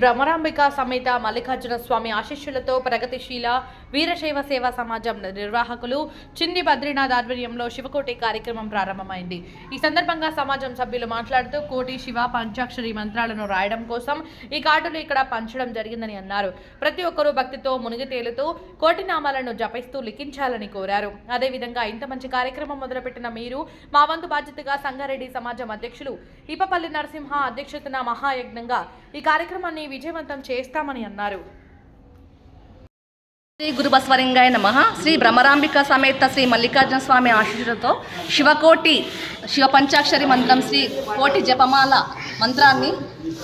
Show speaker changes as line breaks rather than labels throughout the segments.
భ్రమరాంబిక సమేత మల్లికార్జున స్వామి ఆశీస్సులతో ప్రగతిశీల వీరశైవ సేవా సమాజం నిర్వాహకులు చింది బద్రీనాథ్ ఆధ్వర్యంలో శివకోటి కార్యక్రమం ప్రారంభమైంది. ఈ సందర్భంగా సమాజం సభ్యులు మాట్లాడుతూ కోటి శివ పంచాక్షరి మంత్రాలను రాయడం కోసం ఈ కార్డులు ఇక్కడ పంచడం జరిగిందని అన్నారు. ప్రతి ఒక్కరూ భక్తితో మునిగి తేలుతూ కోటి నామాలను జపిస్తూ లిఖించాలని కోరారు. అదేవిధంగా ఇంత మంచి కార్యక్రమం మొదలుపెట్టిన మీరు మా వంతు బాధ్యతగా సంగారెడ్డి సమాజం అధ్యక్షులు ఇపపల్లి నరసింహ అధ్యక్షతన మహాయజ్ఞంగా ఈ కార్యక్రమాన్ని విజయవంతం చేస్తామని అన్నారు.
శ్రీ గురు బసవలింగాయ నమ. శ్రీ భ్రమరాంబిక సమేత శ్రీ మల్లికార్జున స్వామి ఆశీస్సులతో శివకోటి శివ పంచాక్షరి మంత్రం శ్రీ కోటి జపమాల మంత్రాన్ని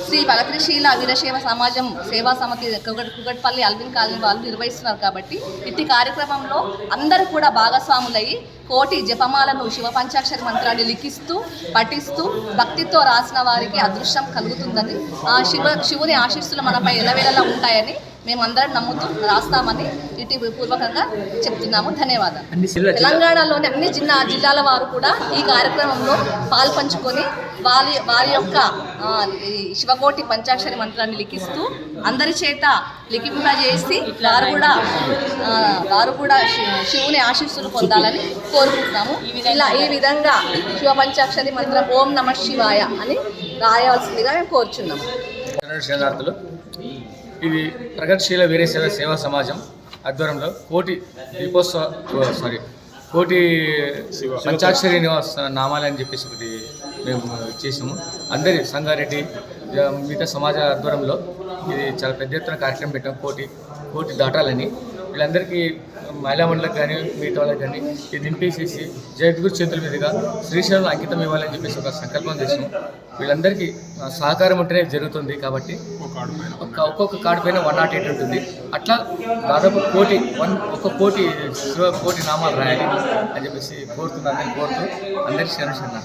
శ్రీ భగత్రిశీల వీరశైవ సమాజం సేవా సమితి కుగట్పల్లి అల్విన్ కాలనీ వాళ్ళు నిర్వహిస్తున్నారు కాబట్టి ఇట్టి కార్యక్రమంలో అందరూ కూడా భాగస్వాములయ్యి కోటి జపమాలను శివ పంచాక్షరి మంత్రాన్ని లిఖిస్తూ పఠిస్తూ భక్తితో రాసిన వారికి అదృష్టం కలుగుతుందని ఆ శివ శివుని ఆశీస్సులు మనపై ఎలవేళలా ఉంటాయని మేమందరం నమ్ముతూ రాస్తామని ఇటు పూర్వకంగా చెప్తున్నాము. ధన్యవాదాలు. తెలంగాణలోని అన్ని జిల్లా జిల్లాల వారు కూడా ఈ కార్యక్రమంలో పాల్పంచుకొని వారి వారి యొక్క శివకోటి పంచాక్షరి మంత్రాన్ని లిఖిస్తూ అందరి చేత లిఖింపజేసి వారు కూడా వారు కూడా శివుని ఆశీస్సులు పొందాలని కోరుకుంటున్నాము. ఇలా ఈ విధంగా శివ పంచాక్షరి మంత్రం ఓం నమ శివాయ అని రాయవలసిందిగా మేము కోరుచున్నాము.
ఇది ప్రగతిశీల వీరశైవ సేవా సమాజం ఆధ్వర్యంలో కోటి దీపోత్సవ సారీ కోటి పంచాక్షరి నివాస నామాలని చెప్పేసి ఒకటి మేము చేసాము. అందరి సంగారెడ్డి మిగతా సమాజ ఆధ్వర్యంలో ఇది చాలా పెద్ద ఎత్తున కార్యక్రమం పెట్టాం. కోటి కోటి దాటాలని. వీళ్ళందరికీ మహిళా మండలకు కానీ మిగతా వాళ్ళకి కానీ ఇది నింపేసేసి జగద్గురు చేతుల మీదుగా శ్రీశైలం అంకితం ఇవ్వాలని చెప్పేసి ఒక సంకల్పం చేసాము వీళ్ళందరికీ సహకారం ఉంటేనే జరుగుతుంది కాబట్టి ఒక ఒక్కొక్క కార్డు పైన వన్ నాట్ ఎయిట్ ఉంటుంది. అట్లా దాదాపు కోటి వన్ ఒక కోటి కోటి నామాలు రాయాలి అని చెప్పేసి కోరుతున్నాను కోరుతూ అందరికీ శరణు